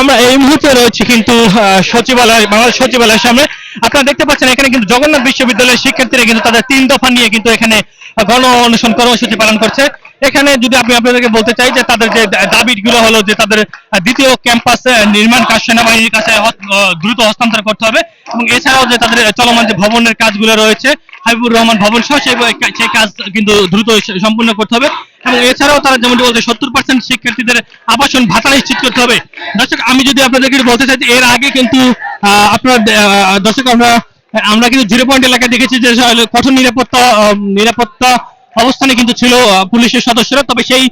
আমরা এই মুহূর্তে রয়েছি কিন্তু সচিবালয়, বাংলাদেশ সচিবালয়ের সামনে। আপনারা দেখতে পাচ্ছেন এখানে কিন্তু জগন্নাথ বিশ্ববিদ্যালয়ের শিক্ষার্থীরা কিন্তু তাদের তিন দফা নিয়ে কিন্তু এখানে গণ অনুষ্ঠান কর্মসূচি পালন করছে। এখানে যদি আমি আপনাদেরকে বলতে চাই যে তাদের যে দাবিগুলো হলো যে তাদের দ্বিতীয় ক্যাম্পাস নির্মাণ কাজ, সেনাবাহিনীর কাছে দ্রুত হস্তান্তর করতে হবে এবং এছাড়াও যে তাদের চলমান যে ভবনের কাজগুলো রয়েছে, হাবিবুর রহমান ভবন সহ সেই কাজ কিন্তু দ্রুত সম্পূর্ণ করতে হবে এবং এছাড়াও তারা যেমনটি বলছে, সত্তর পার্সেন্ট শিক্ষার্থীদের আবাসন ভাতা নিশ্চিত করতে হবে। দর্শক, আমি যদি আপনাদেরকে বলতে চাই এর আগে কিন্তু আপনার দর্শক, আমরা আমরা কিন্তু জিরো পয়েন্ট এলাকায় দেখেছি যে কঠোর নিরাপত্তা নিরাপত্তা অবস্থানে কিন্তু ছিল পুলিশের সদস্যরা। তবে সেই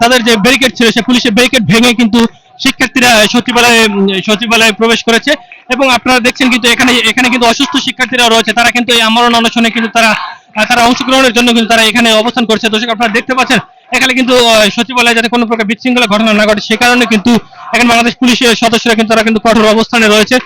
তাদের যে ব্যারিকেড ছিল, সেই পুলিশের ব্যারিকেড ভেঙে কিন্তু শিক্ষার্থীরা সচিবালয়ে সচিবালয়ে প্রবেশ করেছে। এবং আপনারা দেখছেন কিন্তু এখানে এখানে কিন্তু অসুস্থ শিক্ষার্থীরা রয়েছে। তারা কিন্তু এই আমরণ অনশনে কিন্তু তারা তারা অংশগ্রহণের জন্য কিন্তু তারা এখানে অবস্থান করছে। দর্শক, আপনারা দেখতে পাচ্ছেন, এখানে কিন্তু সচিবালয়ে যাতে কোনো প্রকার বিশৃঙ্খলা ঘটনা না ঘটে, সে কারণে কিন্তু এখানে বাংলাদেশ পুলিশের সদস্যরা কিন্তু তারা কিন্তু কঠোর অবস্থানে রয়েছে।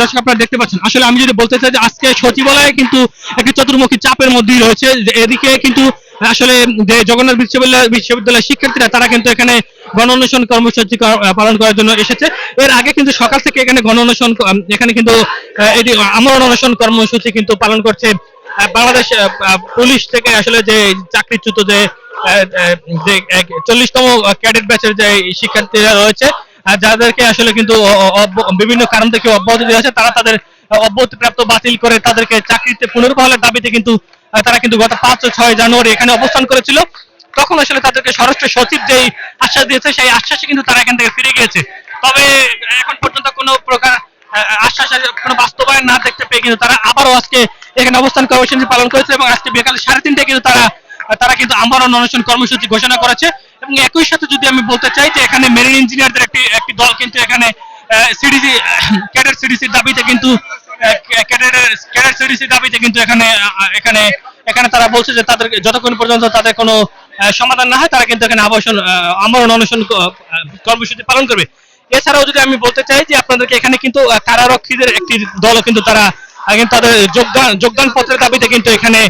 দর্শক, আপনারা দেখতে পাচ্ছেন। আসলে আমি যদি বলতে চাই যে আজকে সচিবালয়ে কিন্তু একটি চতুর্মুখী চাপের মধ্যেই রয়েছে। এদিকে কিন্তু আসলে যে জগন্নাথ বিশ্ববিদ্যালয় বিশ্ববিদ্যালয়ের শিক্ষার্থীরা, তারা কিন্তু এখানে গণ অনুসরণ কর্মসূচি পালন করার জন্য এসেছে। এর আগে কিন্তু সকাল থেকে এখানে গণ অনুসরণ এখানে কিন্তু এটি আমরণ অনুসরণ কর্মসূচি কিন্তু পালন করছে বাংলাদেশ পুলিশ থেকে আসলে যে চাকরিচ্যুত যে চল্লিশতম ক্যাডেট ব্যাচের যে শিক্ষার্থীরা রয়েছে যাদেরকে আসলে কিন্তু বিভিন্ন কারণ থেকে অব্যাহতি দেওয়া হয়েছে তারা তাদের অব্যাহতি প্রাপ্ত বাতিল করে তাদেরকে চাকরিতে পুনর্বহালের দাবিতে কিন্তু তারা কিন্তু গত পাঁচ ছয় জানুয়ারি এখানে অবস্থান করেছিল। তখন আসলে তাদেরকে স্বরাষ্ট্র সচিব যেই আশ্বাস দিয়েছে সেই আশ্বাসে কিন্তু তারা এখান থেকে ফিরে গিয়েছে। তবে এখন পর্যন্ত কোনো প্রকার আহ, আশ্বাসের কোনো বাস্তবায়ন না দেখতে পেয়ে কিন্তু তারা আবারও আজকে এখানে অবস্থান কর্মসূচি পালন করেছে এবং আজকে বিকাল সাড়ে তিনটায় কিন্তু তারা তারা কিন্তু আমরণ অনশন কর্মসূচি ঘোষণা করেছে। এবং একই সাথে যদি আমি বলতে চাই যে এখানে মেরিন ইঞ্জিনিয়ারদের একটি একটি দল কিন্তু এখানে সিডিসি ক্যাডেট সিডিসির দাবিতে কিন্তু ক্যাডেটের ক্যাডেট সিডিসির দাবিতে কিন্তু এখানে এখানে এখানে তারা বলছে যে তাদের, যতক্ষণ পর্যন্ত তাদের কোনো সমাধান না হয় তারা কিন্তু এখানে আবাসন আমরণ অনশন কর্মসূচি পালন করবে। এছাড়াও যদি আমি বলতে চাই যে আপনাদেরকে এখানে কিন্তু কারারক্ষীদের একটি দলও কিন্তু তারা কিন্তু তাদের যোগদান যোগদান পত্রের দাবিতে কিন্তু এখানে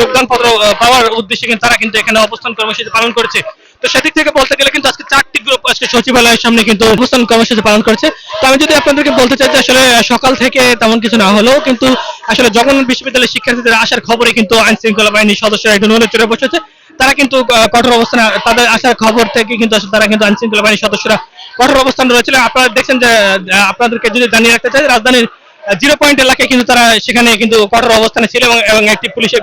যোগদান পত্র পাওয়ার উদ্দেশ্যে কিন্তু তারা কিন্তু এখানে অবস্থান কর্মসূচি পালন করেছে। তো সেদিক থেকে বলতে গেলে কিন্তু আজকে চারটি গ্রুপ আজকে সচিবালয়ের সামনে কিন্তু অবস্থান কর্মসূচি পালন করছে। তো আমি যদি আপনাদেরকে বলতে চাই যে আসলে সকাল থেকে তেমন কিছু না হলেও কিন্তু আসলে জগন্নাথ বিশ্ববিদ্যালয়ের শিক্ষার্থীদের আসার খবরে কিন্তু আইন শৃঙ্খলা বাহিনীর সদস্যরা একটু নড়ে চড়ে বসেছে। তারা কিন্তু কঠোর অবস্থানে, তাদের আসার খবর থেকে কিন্তু আসলে তারা কিন্তু আইন শৃঙ্খলা বাহিনীর সদস্যরা কঠোর অবস্থান রয়েছিল। আপনারা দেখছেন যে আপনাদেরকে যদি জানিয়ে রাখতে চাই, রাজধানীর জিরো পয়েন্ট এলাকায় কিন্তু তারা সেখানে কিন্তু কঠোর অবস্থানে ছিল এবং এবং একটি পুলিশের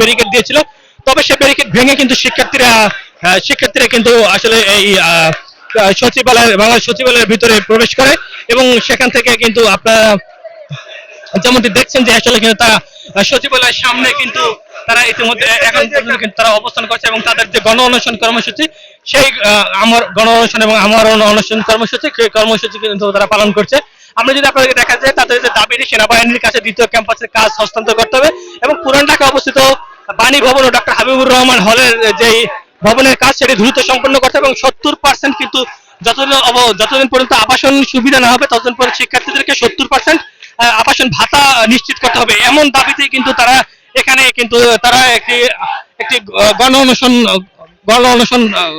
ব্যারিকেড দিয়েছিল। তবে সে ব্যারিকেড ভেঙে কিন্তু শিক্ষার্থীরা শিক্ষার্থীরা কিন্তু আসলে এই সচিবালয় বাংলা সচিবালয়ের ভিতরে প্রবেশ করে এবং সেখান থেকে কিন্তু আপনারা যেমনটি দেখছেন যে আসলে কিন্তু তারা সচিবালয়ের সামনে কিন্তু তারা ইতিমধ্যে এখন তারা অবস্থান করছে এবং তাদের যে গণ অনশন কর্মসূচি, সেই আমার গণ অনশন এবং আমার অনশন কর্মসূচি কর্মসূচি কিন্তু তারা পালন করছে। আমরা যদি আপনাদেরকে দেখা যায় তাদের যে দাবি সেনাবাহিনীর কাছে দ্বিতীয় ক্যাম্পাসের কাজ হস্তান্তর করতে হবে এবং পুরান ঢাকা অবস্থিত বাণী ভবন ও ডক্টর হাবিবুর রহমান হলের যে ভবনের কাজ সেটি দ্রুত সম্পন্ন করতে এবং সত্তর পার্সেন্ট কিন্তু যতদিন যতদিন পর্যন্ত আবাসন সুবিধা না হবে ততদিন পর্যন্ত শিক্ষার্থীদেরকে সত্তর পার্সেন্ট আবাসন ভাতা নিশ্চিত করতে হবে। এমন দাবিতেই কিন্তু তারা এখানে কিন্তু তারা একটি একটি গণ অনশন গণ আহ,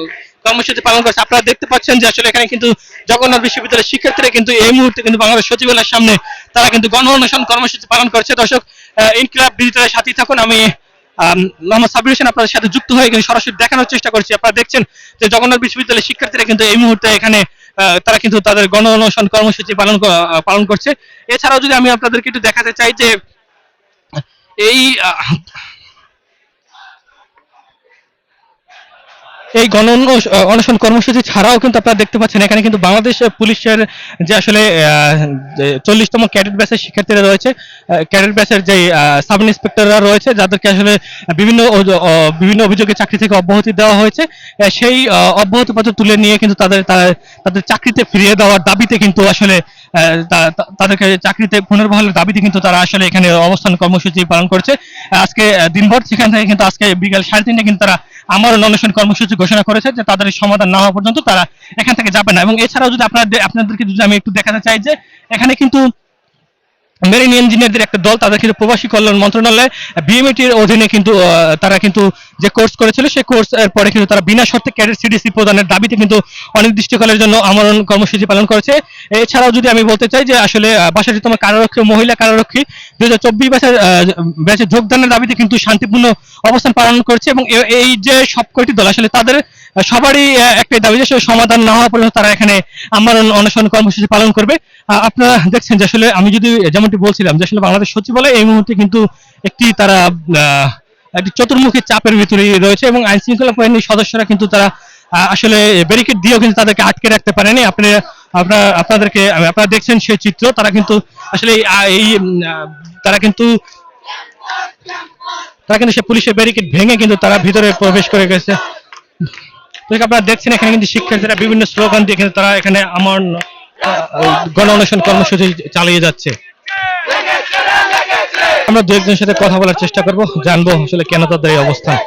কর্মসূচি পালন করছে। আপনারা দেখতে পাচ্ছেন যে আসলে এখানে কিন্তু জগন্নাথ বিশ্ববিদ্যালয়ের শিক্ষার্থীরা কিন্তু এই মুহূর্তে কিন্তু বাংলাদেশ সচিবালয়ের সামনে তারা কিন্তু গণ অনশন কর্মসূচি পালন করছে। দর্শক ইনকিলাব ডিজিটালের সাথেই থাকুন। আমি মোহাম্মদ সাবির হোসেন আপনাদের সাথে যুক্ত হয়ে কিন্তু সরাসরি দেখানোর চেষ্টা করছি। আপনারা দেখছেন যে জগন্নাথ বিশ্ববিদ্যালয়ের শিক্ষার্থীরা কিন্তু এই মুহূর্তে এখানে তারা কিন্তু তাদের গণ অনশন কর্মসূচি পালন পালন করছে। এছাড়াও যদি আমি আপনাদেরকে একটু দেখাতে চাই যে এই এই গণ অনশন কর্মসূচি ছাড়াও কিন্তু আপনারা দেখতে পাচ্ছেন এখানে কিন্তু বাংলাদেশ পুলিশের যে আসলে চল্লিশতম ক্যাডেট ব্যাচের শিক্ষার্থীরা রয়েছে ক্যাডেট ব্যাচের যে সাব ইন্সপেক্টররা রয়েছে যাদেরকে আসলে বিভিন্ন বিভিন্ন অভিযোগে চাকরি থেকে অব্যাহতি দেওয়া হয়েছে সেই আহ, অব্যাহতিপত্র তুলে নিয়ে কিন্তু তাদের তাদের চাকরিতে ফিরিয়ে দেওয়ার দাবিতে কিন্তু আসলে তাদেরকে চাকরিতে পুনর্বহালের দাবিতে কিন্তু তারা আসলে এখানে অবস্থান কর্মসূচি পালন করছে। আজকে দিনভর সেখান থেকে কিন্তু আজকে বিকাল সাড়ে তিনটে কিন্তু তারা আমার অনশন কর্মসূচি ঘোষণা করেছে যে তাদের সমাধান না হওয়া পর্যন্ত তারা এখান থেকে যাবে না। এবং এছাড়াও যদি আপনাদের আপনাদেরকে যদি আমি একটু দেখাতে চাই যে এখানে কিন্তু মেরিন ইঞ্জিনিয়ারদের একটা দল, তাদের কিন্তু প্রবাসী কল্যাণ মন্ত্রণালয় বিএমইটির অধীনে কিন্তু তারা কিন্তু যে কোর্স করেছিল সেই কোর্স এর পরে কিন্তু তারা বিনা শর্তে ক্যাডেট সিডিসি প্রদানের দাবিতে কিন্তু অনির্দিষ্টকালের জন্য আমরণ কর্মসূচি পালন করেছে। এছাড়াও যদি আমি বলতে চাই যে আসলে বাষট্টিতম কারারক্ষী ও মহিলা কারারক্ষী দুই হাজার চব্বিশ ব্যাচের ব্যাচে যোগদানের দাবিতে কিন্তু শান্তিপূর্ণ অবস্থান পালন করছে এবং এই যে সব কয়টি দল, আসলে তাদের সবারই একটাই দাবি যে সমাধান না হওয়া পর্যন্ত তারা এখানে আমরণ অনশন কর্মসূচি পালন করবে। আপনারা দেখছেন যে আসলে আমি যদি যেমনটি বলছিলাম যে আসলে বাংলাদেশ সচিবালয় এই মুহূর্তে কিন্তু একটি তারা একটি চতুর্মুখী চাপের ভিতরে রয়েছে এবং আইন শৃঙ্খলা বাহিনীর সদস্যরা কিন্তু তারা আসলে ব্যারিকেড দিয়েও কিন্তু তাদেরকে আটকে রাখতে পারেনি। আপনি আপনারা আপনাদেরকে আপনারা দেখছেন সেই চিত্র তারা কিন্তু আসলে এই, তারা কিন্তু তারা কিন্তু সে পুলিশের ব্যারিকেড ভেঙে কিন্তু তারা ভিতরে প্রবেশ করে গেছে। আপনারা দেখছেন এখানে কিন্তু শিক্ষার্থীরা বিভিন্ন স্লোগান দিয়ে কিন্তু তারা এখানে আমার গণ অনশন কর্মসূচি চালিয়ে যাচ্ছে। আমরা দু একজনের সাথে কথা বলার চেষ্টা করব, জানব আসলে কেন তাদের এই অবস্থান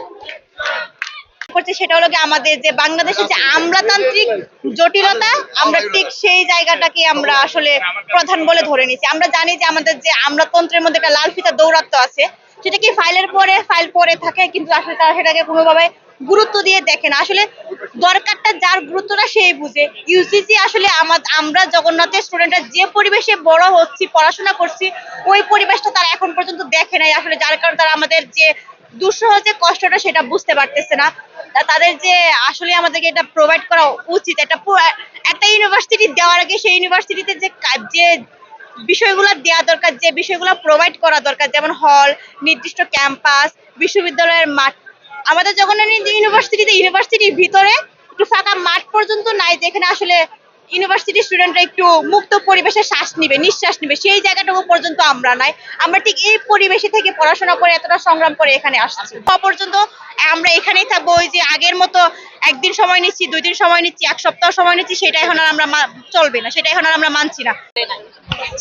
করছে সেটা হলো আমাদের যে বাংলাদেশের যে আমলাতান্ত্রিক জটিলতা, আমরা ঠিক সেই জায়গাটাকে আমরা আসলে প্রধান বলে ধরে নিচ্ছি আমরা জানি যে আমাদের যে আমলাতন্ত্রের মধ্যে একটা লাল ফিতা দৌরাত্ম আছে। সেটা কি ফাইলের পরে ফাইল পরে থাকে, কিন্তু আসলে তারা সেটাকে কোনোভাবে গুরুত্ব দিয়ে দেখে না। আসলে দরকারটা যার গুরুত্বটা সেই বুঝে। ইউসিসি আসলে আমরা জগন্নাথের স্টুডেন্টরা যে পরিবেশে বড় হচ্ছি, পড়াশোনা করছি, ওই পরিবেশটা তারা এখন পর্যন্ত দেখে নাই। আসলে যার কারণে তারা আমাদের যে দুঃসহ যে কষ্টটা, সেটা বুঝতে পারতেছে না। তাদের যে আসলে আমাদেরকে এটা প্রোভাইড করা উচিত, একটা একটা ইউনিভার্সিটি দেওয়ার আগে সেই ইউনিভার্সিটিতে যে যে বিষয়গুলো দেওয়া দরকার, যে বিষয়গুলো প্রোভাইড করা দরকার, যেমন হল নির্দিষ্ট ক্যাম্পাস বিশ্ববিদ্যালয়ের মাঠ। আমাদের যখন ইউনিভার্সিটিতে ইউনিভার্সিটির ভিতরে একটু ফাঁকা মাঠ পর্যন্ত নাই, যেখানে আসলে ইউনিভার্সিটি স্টুডেন্টরা একটু মুক্ত পরিবেশে শ্বাস নিবে, নিঃশ্বাস নিবে, সেই জায়গাটুকু পর্যন্ত আমরা নাই। আমরা ঠিক এই পরিবেশে থেকে পড়াশোনা করে এতটা সংগ্রাম করে এখানে আসছি। পর্যন্ত আমরা এখানেই থাকব, ওই যে আগের মতো একদিন সময় নিচ্ছি, দুই দিন সময় নিচ্ছি, এক সপ্তাহ সময় নিচ্ছি, সেটা এখন আর আমরা চলবে না, সেটা এখন আর আমরা মানছি না।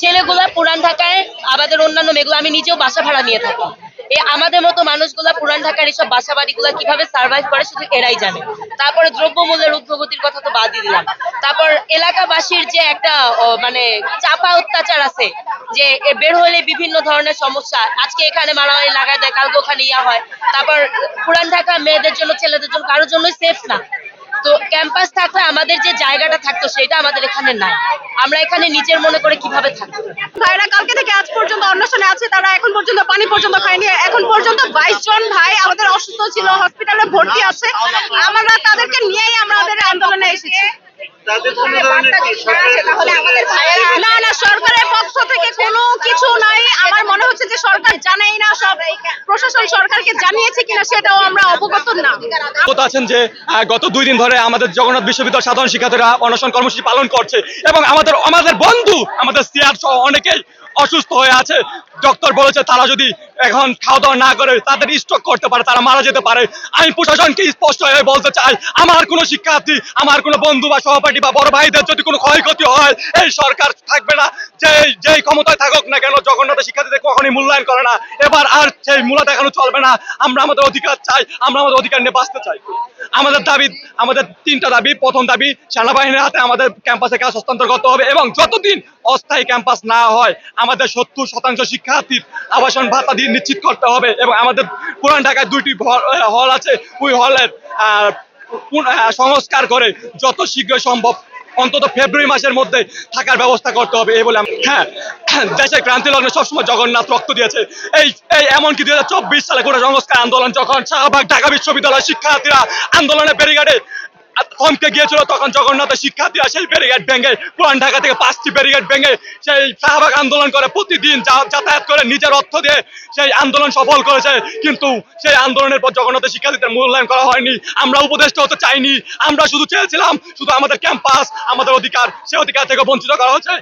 ছেলেগুলা পুরান ঢাকায়, আমাদের অন্যান্য মেয়েগুলো, আমি নিজেও বাসা ভাড়া নিয়ে থাকি। এই আমাদের মতো মানুষগুলা পুরান ঢাকার এইসব বাসা বাড়িগুলা কীভাবে সার্ভাইভ করে শুধু এরাই জানে। তারপরে দ্রব্যমূল্যের উদ্ভবতির কথা তো বাদই দিলাম। তারপর এলাকাবাসীর যে একটা মানে চাপা অত্যাচার আছে যে বের হলে বিভিন্ন ধরনের সমস্যা। আজকে এখানে মারামারি লাগায় দেয় কালকে ওখানে ইয়া হয়। তারপর পুরান ঢাকা মেয়েদের জন্য, ছেলেদের জন্য কারোর জন্যই সেফ না। তো ক্যাম্পাস থাকলে আমাদের যে জায়গাটা থাকতো, সেটা আমাদের এখানে নাই। আমরা এখানে নিজের মনে করে কীভাবে থাকব? ভাইরা, কালকে থেকে আজ পর্যন্ত অন্বেষণে আছে, তারা এখন পর্যন্ত পানি পর্যন্ত খায়নি। এখন পর্যন্ত বাইশ জন ভাই আমাদের অসুস্থ ছিল হসপিটালে ভর্তি আছে। আমরা তাদেরকে নিয়েই আমাদের আন্দোলনে এসেছি। না না সরকারের পক্ষ থেকে কোনো কিছু নাই। আমার মনে হচ্ছে যে সরকার জানেই না সব। প্রশাসন সরকারকে জানিয়েছে কিনা সেটাও আমরা অবগত না। আছেন যে গত দুই দিন ধরে আমাদের জগন্নাথ বিশ্ববিদ্যালয় সাধারণ শিক্ষার্থীরা অনশন কর্মসূচি পালন করছে এবং আমাদের আমাদের বন্ধু আমাদের সিয়ার সহ অনেকেই অসুস্থ হয়ে আছে। ডক্টর বলেছে তারা যদি এখন খাওয়া দাওয়া না করে তাদের স্ট্রোক করতে পারে, তারা মারা যেতে পারে। আমি প্রশাসনকে স্পষ্ট হয়ে বলতে চাই, আমার কোনো শিক্ষার্থী, আমার কোনো বন্ধু বা সহপাঠী বা বড় ভাইদের যদি কোনো ক্ষয়ক্ষতি হয়, এই সরকার থাকবে না। যে যেই ক্ষমতায় থাকুক না কেন জগন্নাথ শিক্ষার্থীদের কখনই মূল্যায়ন করে না। এবার আর সেই মূল্য দেখানো চলবে না। আমরা আমাদের অধিকার চাই, আমরা আমাদের অধিকার নিয়ে বাঁচতে চাই। আমাদের দাবি, আমাদের তিনটা দাবি। প্রথম দাবি, সেনাবাহিনীর হাতে আমাদের ক্যাম্পাসে কাজ হস্তান্তর করতে হবে এবং যতদিন অস্থায়ী ক্যাম্পাস না হয়, আমাদের সত্তর শতাংশ শিক্ষার্থীর আবাসন ভাতা দিয়ে নিশ্চিত করতে হবে এবং আমাদের পুরান ঢাকায় দুইটি হল আছে। ওই হলের সংস্কার করে যত শীঘ্র সম্ভব অন্তত ফেব্রুয়ারি মাসের মধ্যে থাকার ব্যবস্থা করতে হবে। এই বলে হ্যাঁ দেশের ক্রান্তি লগ্নে সবসময় জগন্নাথ রক্ত দিয়েছে। এই এই এমনকি দুই হাজার চব্বিশ সালে গোটা সংস্কার আন্দোলন যখন শাহবাগ ঢাকা বিশ্ববিদ্যালয়ের শিক্ষার্থীরা আন্দোলনের ব্যারিকেডে থমকে গিয়েছিল তখন জগন্নাথের শিক্ষার্থীরা সেই ব্যারিকেড ভেঙে পুরান ঢাকা থেকে পাঁচটি ব্যারিকেড ভেঙে সেই শাহবাগ আন্দোলন করে প্রতিদিন যাতায়াত করে নিজের অর্থ দিয়ে সেই আন্দোলন সফল করেছে। কিন্তু সেই আন্দোলনের পর জগন্নাথের শিক্ষার্থীদের মূল্যায়ন করা হয়নি। আমরা উপদেষ্টা হতে চাইনি। আমরা শুধু চেয়েছিলাম শুধু আমাদের ক্যাম্পাস, আমাদের অধিকার সেই অধিকার থেকে বঞ্চিত করা হচ্ছে।